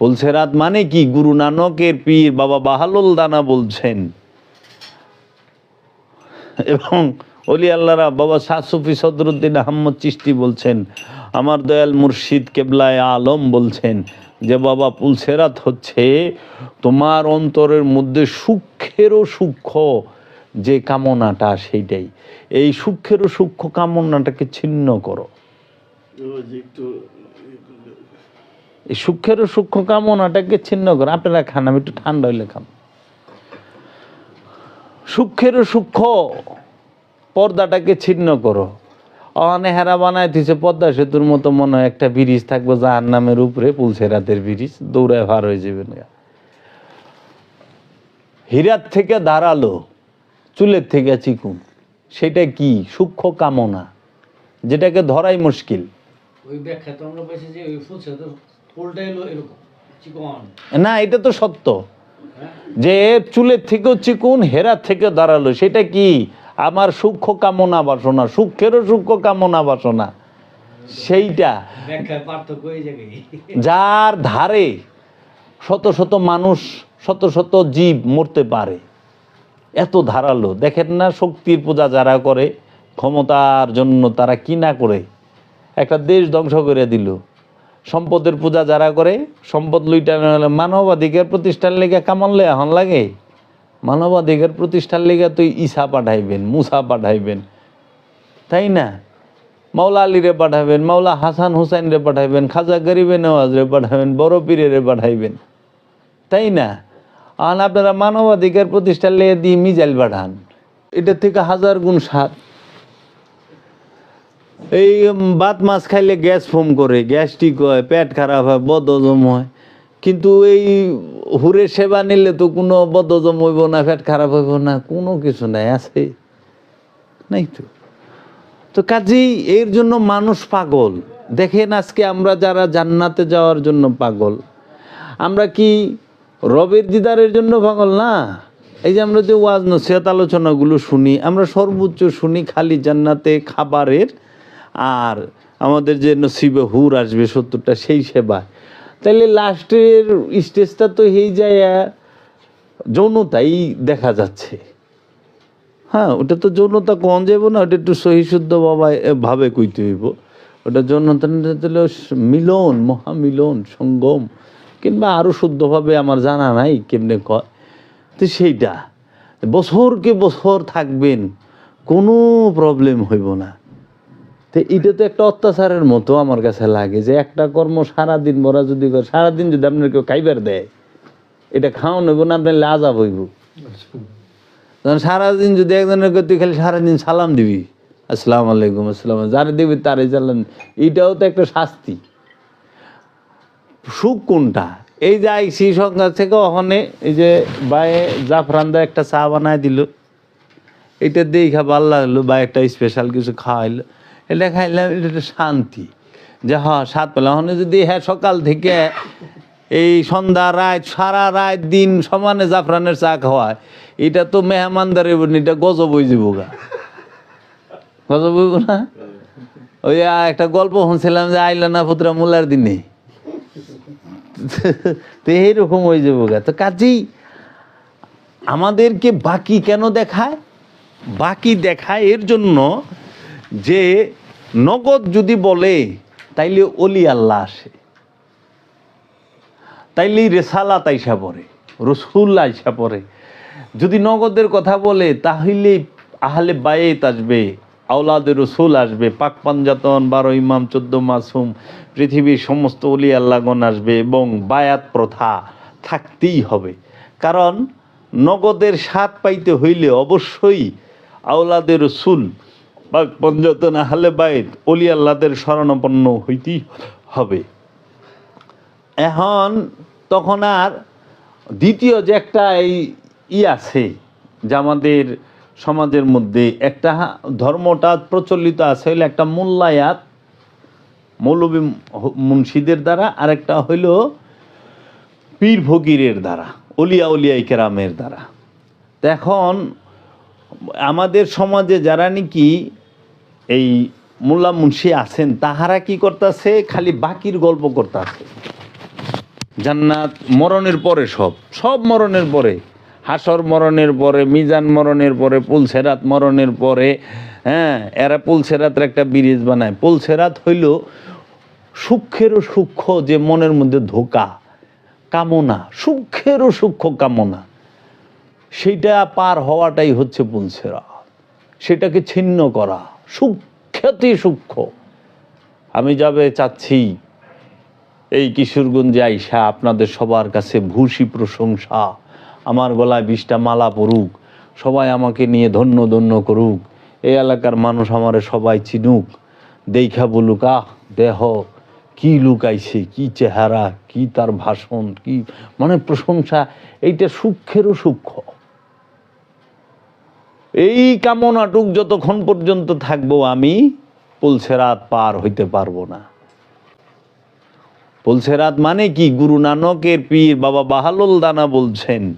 পুলসেরাত মানে কি? গুরু নানকের পীর বাবা বাহালুল দানা বলছেন। এবং অলি আল্লাহরা বাবা শাহ সুফি সদরুদ্দিন আহম্মদ চিস্তি বলছেন, আমার দয়াল মুর্শিদ কেবলায় আলম বলছেন যে, বাবা, পুলসেরাত হচ্ছে তোমার অন্তরের মধ্যে সূক্ষ্মেরও সূক্ষ্ম যে কামনাটা সেইটাই। এই সূক্ষ্মেরও সূক্ষ্ম কামনাটাকে ছিন্ন করো। এই সূক্ষ্মেরও সূক্ষ্ম কামনাটাকে ছিন্ন করো। আপনারা খান, আমি একটু ঠান্ডা হইলে খান সূক্ষ্মেরও সূক্ষ্ম পর্দাটাকে ছিন্ন করো। অনেহারা বানায় দিছে পদ্মা সেতুর মতো মনে হয় একটা ব্রিজ থাকবে যার নামের উপরে পুলসে রাতের ব্রিজ, দৌড়ায় ভার হয়ে যাবেন হীরার থেকে দাঁড়াল চুলের থেকে চিকুন, সেটা কি? সূক্ষ্ম কামনা, যেটাকে ধরাই মুশকিল। ওই ব্যাখ্যা তো আমরা যে ওই ফুলছে না এটা তো সত্য। হ্যাঁ? যে চুলের থেকেও চিকুন হেরার থেকে দাঁড়াল সেটা কি? আমার সূক্ষ্ম কামনা বাসনা সূক্ষ্মেরও সূক্ষ্ম কামনা বাসনা। সেইটা। যার ধারে শত শত মানুষ শত শত জীব মরতে পারে। এত ধারালো। দেখেন না শক্তির পূজা যারা করে ক্ষমতার জন্য তারা কি না করে? একটা দেশ ধ্বংস করে দিল। সম্পদের পূজা যারা করে, সম্পদ লুইটা মানবাধিকার প্রতিষ্ঠান লেগে কামানলে এখন লাগে। মানবাধিকার প্রতিষ্ঠান লেগে তুই ঈসা পাঠাইবেন, মুসা পাঠাইবেন। তাই না? মাওলা আলী রে পাঠাবেন মাওলা হাসান হুসাইন রে পাঠাইবেন, খাজা গরিবে নওয়াজ রে পাঠাবেন বড় পীরে পাঠাইবেন। তাই না? আর আপনারা মানবাধিকার প্রতিষ্ঠা লেগে দিয়ে মিজাইল পাঠান। এটা থেকে হাজার গুণ সাত এই ভাত মাছ খাইলে গ্যাস ফোম করে গ্যাস্ট্রিক হয়, পেট খারাপ হয়, বদহজম হয়। কিন্তু এই হুরের সেবা নিলে তো কোনো বদহজম হইব না, পেট খারাপ হইব না, কোনো কিছু নাই, আছে? নাই তো। তো কাজেই এর জন্য মানুষ পাগল। দেখেন আজকে আমরা যারা জান্নাতে যাওয়ার জন্য পাগল, আমরা কি রবের দিদারের জন্য পাগল না? এই যে আমরা যে ওয়াজ নসিহত আলোচনাগুলো শুনি, আমরা সর্বোচ্চ শুনি খালি জান্নাতে খাবারের আর আমাদের যে নসিবে হুর আসবে সত্তরটা, সেই সেবা তাইলে লাস্টের স্টেজটা তো এই যায় যৌনতাই দেখা যাচ্ছে। হ্যাঁ ওটা তো যৌনতা কম যাব না, ওটা একটু সহিশুদ্ধ বাবা ভাবে কইতে হইব। ওটা যৌনতা মিলন, মহামিলন, সঙ্গম, কিংবা আরও শুদ্ধভাবে আমার জানা নাই, কেমনে কয়? তো সেইটা। বছরকে বছর থাকবেন, কোনো প্রবলেম হইব না। তো এটা তো একটা অত্যাচারের মতো আমার কাছে লাগে যে একটা কর্ম সারাদিন ভরা যদি করে, সারাদিন যদি আপনার কেউ খাইবার দেয়, এটা খাওয়ানো হইব না, আপনার লাজাব হইব। সারাদিন যদি একজনের তুই খালি সারাদিন সালাম দিবি, আসসালাম আলাইকুম, আসসালাম যারা দিবি তারাই চালান এইটাও তো একটা শাস্তি। সুখ কোনটা? এই যে আইসি সংখ্যা থেকে ওখানে এই যে বায়ে জাফরান্দা একটা চা বানায় দিল, এটা দেখা ভালো লাগল বা একটা স্পেশাল কিছু খাওয়াইলো। এটা খাইলাম এটা শান্তি। যে হ, সাত পেলাম যদি হ্যাঁ সকাল থেকে এই সন্ধ্যা রাত, সারা রাত দিন সমানে জাফরানের চা খাওয়ায় এটা তো মেহমানদারের এটা গজব হয়ে যাব গা। গজব হইব না? ওই একটা গল্প শুনছিলাম যে আইলা না পুত্রা মুলার দিনে। তো এইরকম হয়ে যাব গা। তো কাজেই আমাদেরকে বাকি কেন দেখায়? বাকি দেখায় এর জন্য যে নগদ যদি বলে, তাইলে অলি আল্লাহ আসে। তাইলেই রেসালাত আইসা পড়ে, রসুল আইসা পড়ে। যদি নগদের কথা বলে তাহলে আহলে বায়েত আসবে আওলাদের রসুল আসবে, পাক পাঞ্জাতন, বারো ইমাম, চোদ্দ মাসুম, পৃথিবীর সমস্ত অলি আল্লাহগণ আসবে এবং বায়াত প্রথা থাকতেই হবে। কারণ নগদের স্বাদ পাইতে হইলে অবশ্যই আওলাদের রসুল পাক পঞ্জাতন আহলে বায়েত অলি আল্লাহদের শরণাপন্ন হইতেই হবে। এখন তখন আর দ্বিতীয় যে একটা এই ই আছে, যে আমাদের সমাজের মধ্যে একটা ধর্মটা প্রচলিত আছে, হইলে একটা মূল্যায়াত মৌলবী মুন্সিদের দ্বারা আর একটা হইল পীর ফকিরের দ্বারা, অলিয়া উলিয়াই কেরামের দ্বারা। এখন আমাদের সমাজে যারা নাকি এই মোল্লা মুন্সি আছেন, তাহারা কি করতেছে? খালি বাকির গল্প করতেছে। জান্নাত মরণের পরে সব সব মরণের পরে, হাসর মরণের পরে, মিজান মরণের পরে, পুলসেরাত মরণের পরে হ্যাঁ এরা পুলসেরাতের একটা ব্রিজ বানায়। পুলসেরাত হইল সূক্ষ্মেরও সূক্ষ্ম যে মনের মধ্যে ধোকা, কামনা সূক্ষ্মেরও সূক্ষ্ম কামনা। সেইটা পার হওয়াটাই হচ্ছে পুলসেরা সেটাকে ছিন্ন করা। সূক্ষ্মতি সূক্ষ্ম। আমি যাবে চাচ্ছি এই কিশোরগঞ্জে আইসা আপনাদের সবার কাছে ভূষি প্রশংসা। আমার গলায় বিশটা মালা পড়ুক সবাই আমাকে নিয়ে ধন্য ধন্য করুক। এই এলাকার মানুষ আমারে সবাই চিনুক। দেখা বলুক, আহ, দেহ, কি লুকাইছে, কি চেহারা, কি তার ভাষণ, কি মানে প্রশংসা, এইটা সূক্ষ্মেরও সূক্ষ্ম। এই কামনাটুক যতক্ষণ পর্যন্ত থাকব আমি পুলসেরাত পার হইতে পারব না। পুলসেরাত মানে কি? গুরু নানকের পীর বাবা বাহালুল দানা বলছেন।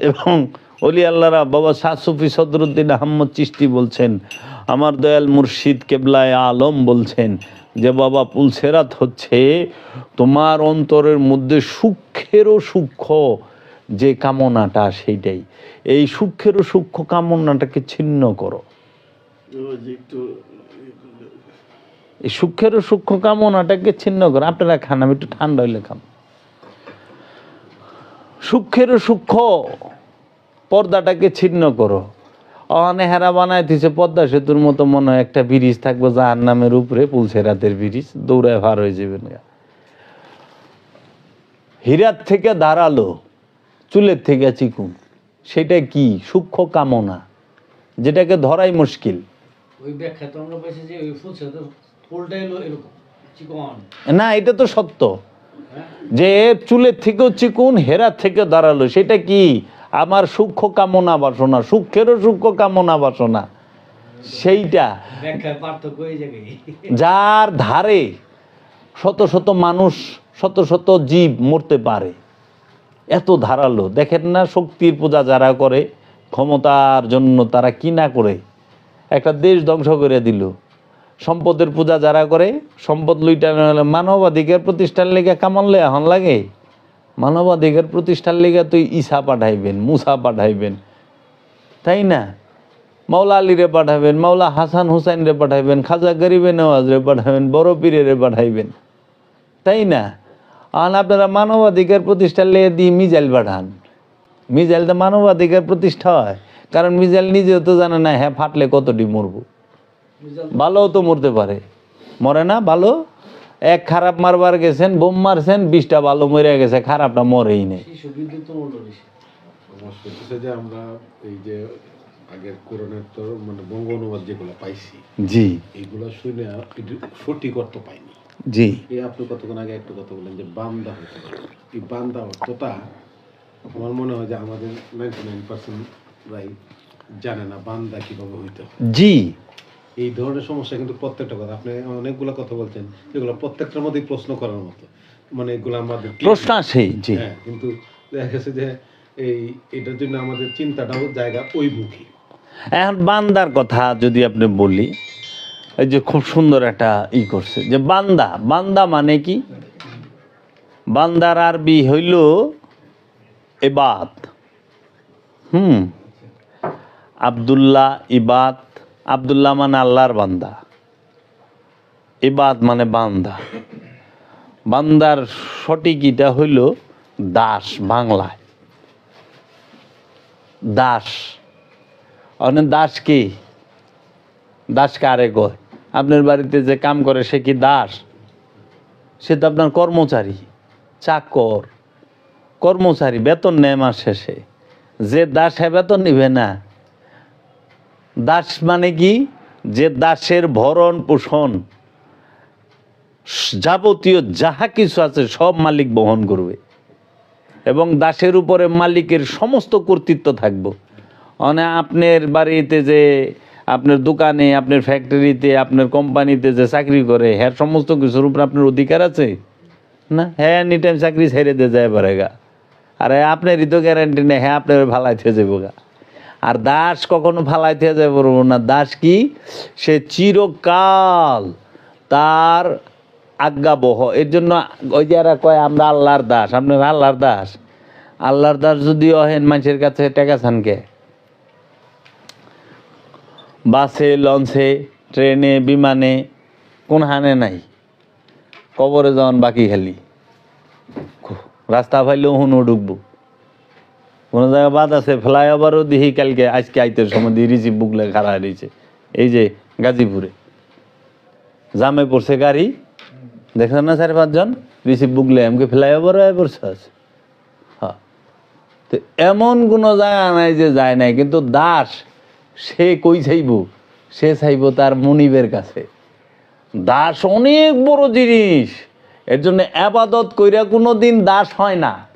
এবং অলি আল্লাহরা বাবা শাহ সুফি সদরুদ্দিন আহম্মদ চিস্তি বলছেন, আমার দয়াল মুর্শিদ কেবলায় আলম বলছেন যে, বাবা পুলসেরাত হচ্ছে তোমার অন্তরের মধ্যে সূক্ষ্মেরও সূক্ষ্ম যে কামনাটা সেইটাই। এই সূক্ষ্মেরও সূক্ষ্ম কামনাটাকে ছিন্ন করো। এই সূক্ষ্মেরও সূক্ষ্ম কামনাটাকে ছিন্ন করো। আপনারা খান, আমি একটু ঠান্ডা হইলে খান সূক্ষ্মেরও সূক্ষ্ম পর্দাটাকে ছিন্ন করো। অনে হেরা বানায় দিছে পদ্মা সেতুর মতো মনে হয় একটা ব্রিজ থাকবে যার নামের উপরে পুলছে রাতের ব্রিজ, দৌড়ায় ভার হয়ে যাবেন হীরার থেকে দাঁড়াল। চুলের থেকে চিকুন। সেটা কি? সূক্ষ্ম কামনা যেটাকে ধরাই মুশকিল। ওই ব্যাখ্যা তো আমরা পাইছি যে ওই ফুলছে তো ফুলটা এলো এরকম চিকন। না এটা তো সত্য। হ্যাঁ? যে চুলের থেকেও চিকুন হেরার থেকে দাঁড়াল সেটা কি? আমার সূক্ষ্ম কামনা বাসনা সূক্ষ্মেরও সূক্ষ্ম কামনা বাসনা। সেইটা। যার ধারে শত শত মানুষ শত শত জীব মরতে পারে। এত ধারালো। দেখেন না শক্তির পূজা যারা করে, ক্ষমতার জন্য তারা কি না করে? একটা দেশ ধ্বংস করে দিল। সম্পদের পূজা যারা করে, সম্পদ লুইটা হলে। মানবাধিকার প্রতিষ্ঠান লেগে কামানলে এখন লাগে। মানবাধিকার প্রতিষ্ঠার লেগে তুই ঈসা পাঠাইবেন, মুসা পাঠাইবেন। তাই না? মাওলা আলীরে পাঠাবেন, মাওলা হাসান হুসাইন রে পাঠাইবেন খাজা গরিবে নওয়াজ রে পাঠাবেন, বড় পীরে পাঠাইবেন। তাই না? আর আপনারা মানবাধিকার প্রতিষ্ঠার লেগে দিয়ে মিজাইল পাঠান। মিজাইল তো মানবাধিকার প্রতিষ্ঠা হয়। কারণ মিজাইল নিজেও তো জানে না হ্যাঁ ফাটলে কতটি মরবো। ভালোও তো মরতে পারে। মরে না ভালো। এক খারাপ মারবার গেছেন বোম মারছেন বিশটা ভালো মরে গেছে খারাপটা মরেই নেই। শিশু বিদ্যুৎ তো মূল্য বেশি সমস্যা হচ্ছে যে আমরা এই যে আগের কোরআনের তো মানে বঙ্গ অনুবাদ যেগুলো পাইছি জি। এইগুলো শুনে সঠিক অর্থ পাইনি। জি। আপনি কতক্ষণ আগে একটা কথা বললেন যে বান্দা হতে এই বান্দা অর্থটা আমার মনে হয় যে আমাদের নাইনটি নাইন পার্সেন্ট রাই জানে না বান্দা কীভাবে হইতে জি। এই ধরনের সমস্যা কিন্তু প্রত্যেকটা কথা। আপনি অনেকগুলো কথা বলছেন যেগুলো প্রত্যেকটার মধ্যেই প্রশ্ন করার মতো। মানে এগুলো আমাদের প্রশ্ন আসে জি। হ্যাঁ কিন্তু দেখা গেছে যে এই এটার জন্য আমাদের চিন্তাটাও জায়গা ওইমুখী এখন বান্দার কথা যদি আপনি বলি এই যে খুব সুন্দর একটা ই করছে। যে বান্দা বান্দা মানে কি? বান্দার আরবি হইল এবাদ হুম। আবদুল্লাহ ইবাদ, আবদুল্লাহ মানে আল্লাহর বান্দা। ইবাদ মানে বান্দা। বান্দার সঠিক ইটা হইল দাস বাংলায়। দাস। অনেক দাস কি? দাস কারে কয়? আপনার বাড়িতে যে কাম করে, সে কি দাস? সে তো আপনার কর্মচারী, চাকর, কর্মচারী, বেতন নেয় মাস শেষে। যে দাস হ্যাঁ বেতন নিবে না। দাস মানে কি? যে দাসের ভরণ পোষণ, যাবতীয় যাহা কিছু আছে, সব মালিক বহন করবে। এবং দাসের উপরে মালিকের সমস্ত কর্তৃত্ব থাকবে। মানে আপনার বাড়িতে যে আপনার দোকানে, আপনার ফ্যাক্টরিতে আপনার কোম্পানিতে যে চাকরি করে হ্যাঁ সমস্ত কিছুর উপর আপনার অধিকার আছে? না? হ্যাঁ এনি টাইম চাকরি ছেড়ে দিয়ে যায় পারেগা আর আপনারই তো গ্যারান্টি নেই হ্যাঁ আপনার ভালাইতে যাব গা। আর দাস কখনো ফালাইতে যায় পারব না। দাস কি? সে চিরকাল তার আজ্ঞা বহ এর জন্য ওই যারা কয়, আমরা আল্লাহর দাস। আপনার আল্লাহর দাস? আল্লাহর দাস যদি অহেন মানুষের কাছে টাকা ছানকে বাসে, লঞ্চে, ট্রেনে, বিমানে, কোন হানে নাই। কবরে যাওয়ান বাকি খালি। রাস্তা পাইলেও হুনো ঢুকবো কোনো জায়গায় বাদ আছে, ফ্লাইওভারও দিহি কালকে, আজকে আইতে সময় দিয়ে রিসিভ বুকলে খাড়া রয়েছে। এই যে গাজীপুরে। জামে পড়ছে গাড়ি। দেখছেন না চার পাঁচজন? রিসিভ বুকলে এমকে ফ্লাইওভারও পড়ছে আছে হ্যাঁ। তো এমন কোনো জায়গা নাই যে যায় নাই, কিন্তু দাস সে কই চাইব সে চাইব তার মনিবের কাছে। দাস অনেক বড় জিনিস। এর জন্য আবাদত কইরা কোনো দিন দাস হয় না।